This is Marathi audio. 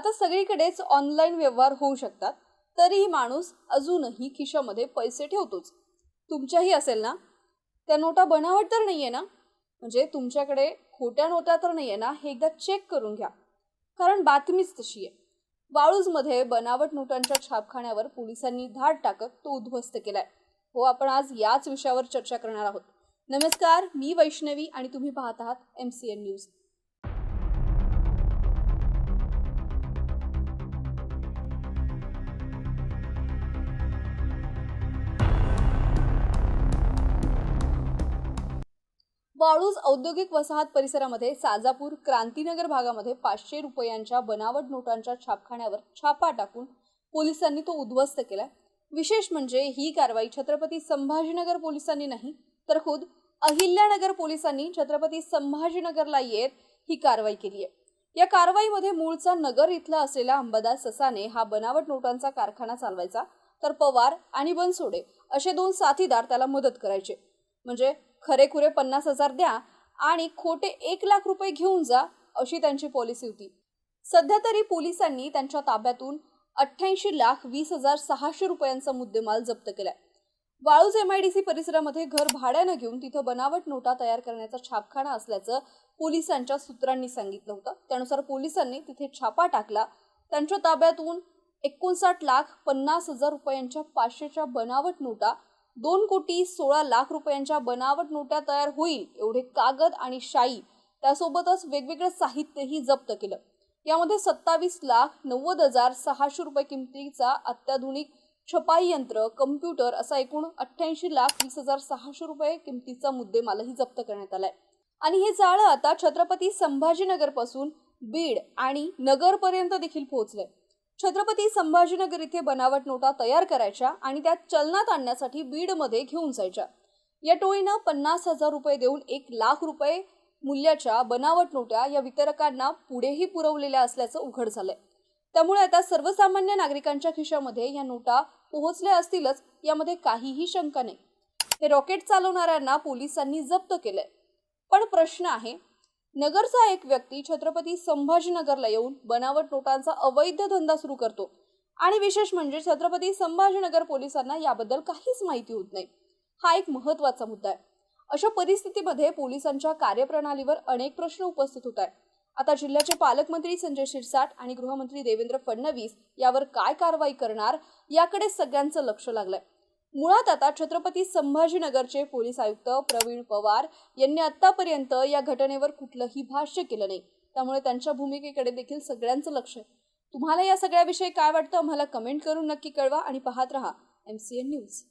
आता सगळीकडेच ऑनलाईन व्यवहार होऊ शकतात. तरीही माणूस अजूनही खिशामध्ये पैसे ठेवतोच. तुमच्याही असेल ना? त्या नोटा बनावट तर नाहीये ना? म्हणजे तुमच्याकडे खोट्या नोटा तर नाहीये ना? हे एकदा चेक करून घ्या. कारण बातमीच तशी आहे. वाळूजमध्ये बनावट नोटांच्या छापखान्यावर पोलिसांनी धाड टाकत तो उद्ध्वस्त केलाय. हो आपण आज याच विषयावर चर्चा करणार आहोत. नमस्कार मी वैष्णवी आणि तुम्ही पाहत आहात M C N news Waluj औद्योगिक वसाहत परिसरामध्ये साजापूर क्रांतीनगर भागामध्ये पाचशे रुपयांच्या बनावट नोटांच्या छापखान्यावर छापा टाकून पोलिसांनी तो उद्ध्वस्त केला विशेष म्हणजे ही कारवाई छत्रपती संभाजीनगर पोलिसांनी नाही तर खुद अहिल्यानगर पोलिसांनी छत्रपती संभाजीनगरला येत ही कारवाई केली आहे या कारवाईमध्ये मूळचा नगर इथला असलेला अंबादास ससाने हा बनावट नोटांचा कारखाना चालवायचा तर पवार आणि बनसोडे असे दोन साथीदार त्याला मदत करायचे. म्हणजे खरेखुरे पन्नास हजार द्या आणि खोटे एक लाख रुपये घेऊन जा अशी त्यांची पॉलिसी होती. सध्या तरी पोलिसांनी त्यांच्या ताब्यातून अठ्ठ्याऐंशी लाख वीस हजार सहाशे रुपयांचा मुद्देमाल जप्त केलाय. वाळूज एमआयडीसी परिसरामध्ये घर भाड्यानं घेऊन तिथं बनावट नोटा तयार करण्याचा छापखाना असल्याचं पोलिसांच्या सूत्रांनी सांगितलं होतं. त्यानुसार पोलिसांनी तिथे छापा टाकला. त्यांच्या ताब्यातून एकोणसाठ लाख पन्नास हजार रुपयांच्या पाचशेच्या बनावट नोटा दोन कोटी सोळा लाख रुपयांच्या बनावट नोटा तयार होईल एवढे कागद आणि शाई त्यासोबतच वेगवेगळं साहित्यही जप्त केलं. यामध्ये सत्तावीस लाख नव्वद हजार सहाशे रुपये किमतीचा अत्याधुनिक छपाई यंत्र कम्प्युटर असा एकूण अठ्ठ्याऐंशी लाख वीस हजार सहाशे रुपये किमतीचा मुद्देमालही जप्त करण्यात आलाय. आणि हे जाळं आता छत्रपती संभाजीनगरपासून बीड आणि नगरपर्यंत देखील पोहोचलंय. छत्रपती संभाजीनगर इथे बनावट नोटा तयार करायच्या आणि त्या चलनात आणण्यासाठी बीडमध्ये घेऊन जायच्या. या टोळीनं पन्नास हजार रुपये देऊन एक लाख रुपये मूल्याच्या बनावट नोटा या वितरकांना पुढेही पुरवलेल्या असल्याचं उघड झालंय. त्यामुळे आता सर्वसामान्य नागरिकांच्या खिशामध्ये या नोटा पोहोचल्या असतीलच यामध्ये काहीही शंका नाही. हे रॉकेट चालवणाऱ्यांना पोलिसांनी जप्त केलंय. पण प्रश्न आहे नगरचा एक व्यक्ती छत्रपती संभाजीनगरला येऊन बनावट नोटांचा अवैध धंदा सुरू करतो. आणि विशेष म्हणजे छत्रपती संभाजीनगर पोलिसांना याबद्दल काहीच माहिती होत नाही. हा एक महत्त्वाचा मुद्दा आहे. अशा परिस्थितीमध्ये पोलिसांच्या कार्यप्रणालीवर अनेक प्रश्न उपस्थित होत आहेत. आता जिल्ह्याचे पालकमंत्री संजय शिरसाट आणि गृहमंत्री देवेंद्र फडणवीस यावर काय कारवाई करणार याकडे सगळ्यांचं लक्ष लागलंय. मुळात आता छत्रपती संभाजीनगरचे पोलीस आयुक्त प्रवीण पवार यांनी आतापर्यंत या घटनेवर कुठलंही भाष्य केलं नाही. त्यामुळे त्यांच्या भूमिकेकडे देखील सगळ्यांचं लक्ष आहे. तुम्हाला या सगळ्याविषयी काय वाटतं? आम्हाला कमेंट करून नक्की कळवा आणि पाहत रहा. M C N news